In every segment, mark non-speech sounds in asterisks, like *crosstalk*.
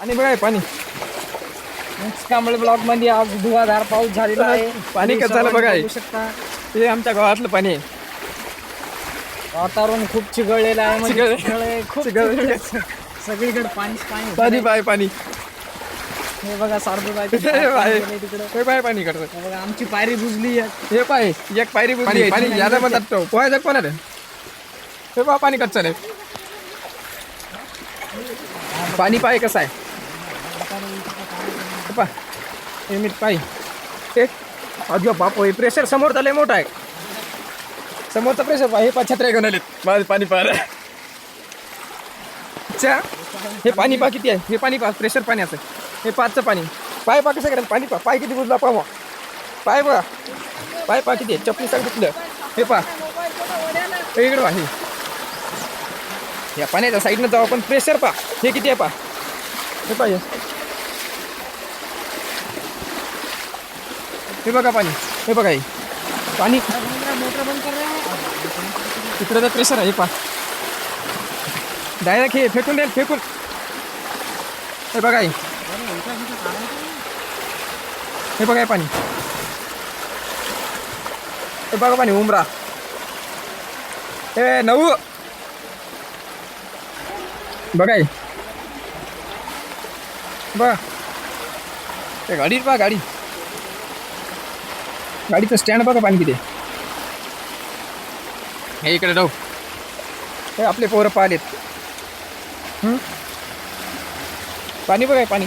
आणि बघा हे पाणी. कांबळे ब्लॉकमध्ये आज धुवाधार पाऊस झालेला आहे. पाणी कसं झालं बघा हे. बघू शकता. हे आमच्या गावातलं पाणी आहे. वातावरण खूप चिघळलेलं आहे म्हणजे चिघळले. खूप चिघळले. चिघळले. सगळीकडे पाणी पाणी पाणी पाय पाणी. हे बघा सारखं हे पाय तिकडे हे पाय पाणी करतं हे बघा आमची पायरी बुजली आहे. हे पाय एक पायरी बुजली आहे. पाणी याला म्हणतात तो. पोहायचं पण आहे हे बा पाणी कच्चं नाही पाणी पाय कसं आहे? पहा. हे मीठ पाय. हे अजून बाप हे प्रेशर समोर लय मोठा आहे. समोरचा प्रेशर पहा. हे पा छत्र्या घेऊन आलेत. माझं पाणी पाहिलं अच्छा. हे पाणी पा किती आहे. हे पाणी पा प्रेशर पाण्याचं. हे पाचचं पाणी. पाय पा कसं करायचं. पाणी पा पाय किती बुजला पाहा पाय बघा पाय पा किती आहे. चपली सगळं तुटलं हे पा इकडं पहा हे. या पाण्याच्या साईडनं जाऊ आपण. प्रेशर पा हे किती आहे पा हे पाहिजे हे बघा पाणी. हे बघा हे. पाणी. तिकडे तर प्रेशर आहे पा डायरेक्ट हे फेकून द्याल फेकून. हे बघा हे. हे बघा पाणी. हे बघा पाणी उमरा. हे नऊ. बघा बघा. गाडी गाडीत बघा गाडी. गाडीचं स्टँड बघा पाणी किती. हे इकडे जाऊ. हे आपले पोरं पाहिलेत? पाणी बघाय पाणी.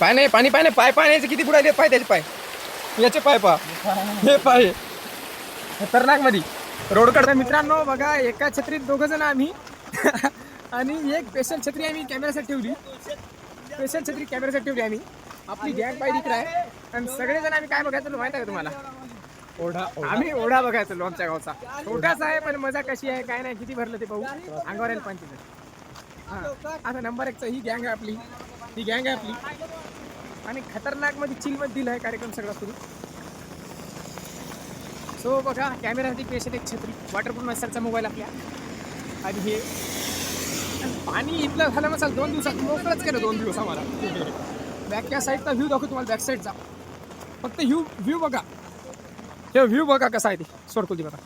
पाय नाही पाणी पाय नाही पाय पाण्याचे किती बुडाले पाय त्याचे पाय. याचे पाय पा हे पाय. खतरनाकमध्ये रोडकडे मित्रांनो बघा एका छत्रीत दोघं जण आम्ही. *laughs* आणि एक स्पेशल छत्री आम्ही कॅमेऱ्यासाठी ठेवली. स्पेशल छत्री कॅमेऱ्यासाठी ठेवली आम्ही. आपली गॅंग पाय इकडे आहे. आणि सगळेजण आम्ही काय बघायचं माहिती आहे का तुम्हाला? ओढा आम्ही ओढा बघायचो आमच्या गावचा. छोटाच आहे पण मजा कशी आहे काय नाही किती भरलं ते पाहू. अंगावर येईल पण तिथं हा. आता नंबर एकचं ही गँग आहे आपली. ही गँग आहे आपली. आणि खतरनाकमध्ये चिलमध्ये दिला आहे कार्यक्रम सगळा सुरू. सो बघा कॅमेरासाठी पेशंट एक छत्री. वॉटरप्रूफ नसेलचा मोबाईल आपल्या. आणि हे. पाणी इथलं झालं नसाल दोन दिवसात. मोकळंच केलं दोन दिवस आम्हाला. बॅक या साईडचा व्ह्यू दाखवतो तुम्हाला बॅक साईडचा फक्त व्ह्यू व्ह्यू बघा. हे व्ह्यू बघा कसा आहे ते सोडकुलती बघा.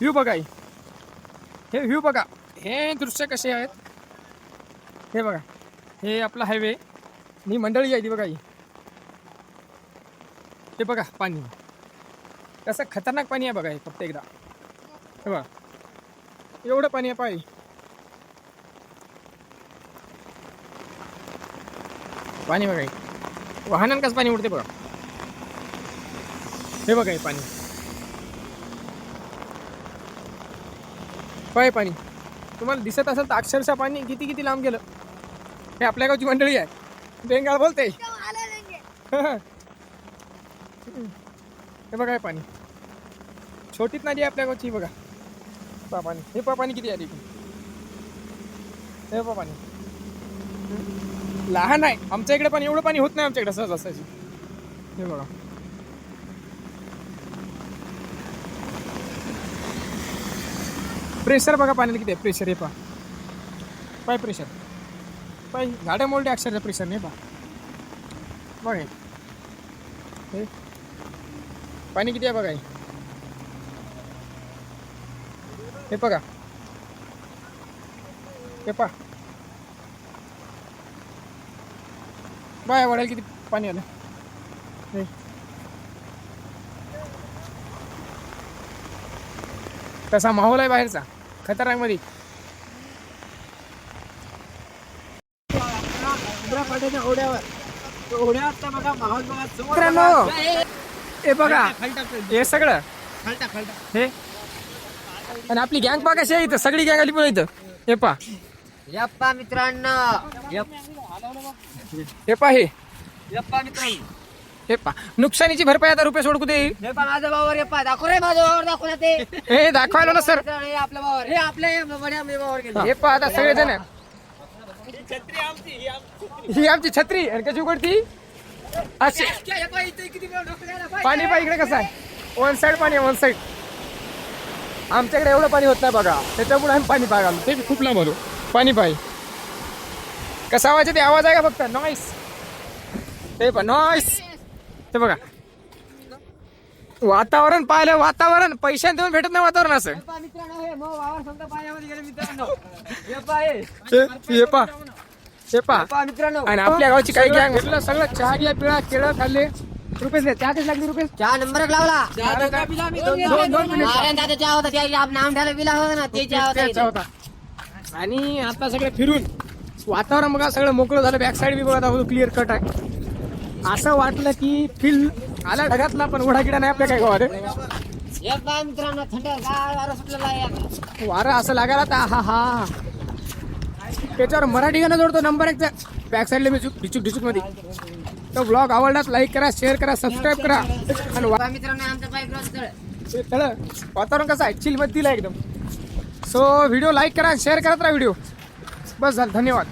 व्ह्यू बघा हे. व्ह्यू बघा. हे दृश्य कसे आहेत? हे बघा. हे आपला हायवे ही मंडळी आहे ती बघा ही. हे बघा पाणी. कसं खतरनाक पाणी आहे बघा हे फक्त एकदा. हे बघा. एवढं पाणी आहे पाय. पाणी बघा वाहनानं कसं पाणी उडते बघा. हे बघा पाणी. पाय पाणी. तुम्हाला दिसत असेल तर अक्षरशः पाणी किती किती लांब गेलं. हे आपल्या गावची मंडळी आहे. बेंगाळ बोलते हे बघा पाणी. छोटीच नदी आहे आपल्या गावची बघा. पा पाणी. हे पा पाणी किती आली हे पा पाणी. लहान आहे. आमच्या इकडे पण एवढं पाणी होत नाही आमच्या इकडे सहज असायची. हे बघा. प्रेशर बघा पाण्याला किती आहे. प्रेशर हे पा पाय प्रेशर पाय झाडं मोलटे अक्षरचं प्रेशर नाही पा बघ हे. पाणी किती आहे बघा हे. हे बघा. हे पा बाय वाढायला किती पाणी आलं? हे तसा माहोल आहे बाहेरचा खतरनाकमध्ये मित्रांनो हे बघा हे सगळं. हे. आणि आपली गँग पा कशी आहे इथं सगळी गँग आली पण इथं. हे पा यप्पा मित्रांनो. हे पा हे. हे पा नुकसानीची भरपाई आता रुपये सोडकू दे हे पा माझा भावर यप्पा दाखव रे माझा भावर दाखव ना ते. हे दाखवायला ना सर. हे आपला भावर हे आपल्या हे बड्या मी भावर गेलो हे पा आता सगळेजण. ही आमची छत्री आणि कशी उघडती? अशी. किती वेळ डोकं द्यायला पाहिजे? पाणी पा इकडे कसं आहे. वन साईड पाणी आहे वन साईड आमच्याकडे एवढं पाणी होत नाही बघा. त्याच्यामुळे आम्ही पाणी पागालो ते खूप लांब आलो. पाणी पाय. कसा आवाज आहे? ते आवाज आहे का फक्त? नॉईस ते पण नॉईस ते बघा. वातावरण पाहिलं वातावरण. पैशाने देऊन भेटत नाही वातावरण असं. हे- हे पा हे पा मित्रांनो. आणि आपल्या गावची काही गँग भेटलं सगळं चहा घ्या पिळा केळं खाल्ले. रुपये चहा किती लागले रुपये चहा नंबर लावला. दादा चहा होता. नाम ठेवलं बिला होता ना ते चहा. होता. आणि आता सगळं फिरून. वातावरण बघा सगळं मोकळं झालं. बॅक साईड बी बघा क्लिअर कट आहे. असं वाटलं की फील आला ढगातला पण उडा किडा नाही आपल्या काय गावात एक वारा असं लागायला तर हा हा त्याच्यावर मराठी गाणं जोडतो नंबर एकचा बॅक साईडला मी चुक ढिचूक ढिचूकमध्ये. तो ब्लॉग आवडलाच लाईक करा शेअर करा सबस्क्राईब करा. आणि मित्रांनो वातावरण कसं आहे? चिल दिलं एकदम. सो व्हिडिओ लाईक करा शेअर करत राहा व्हिडिओ बस झालं धन्यवाद.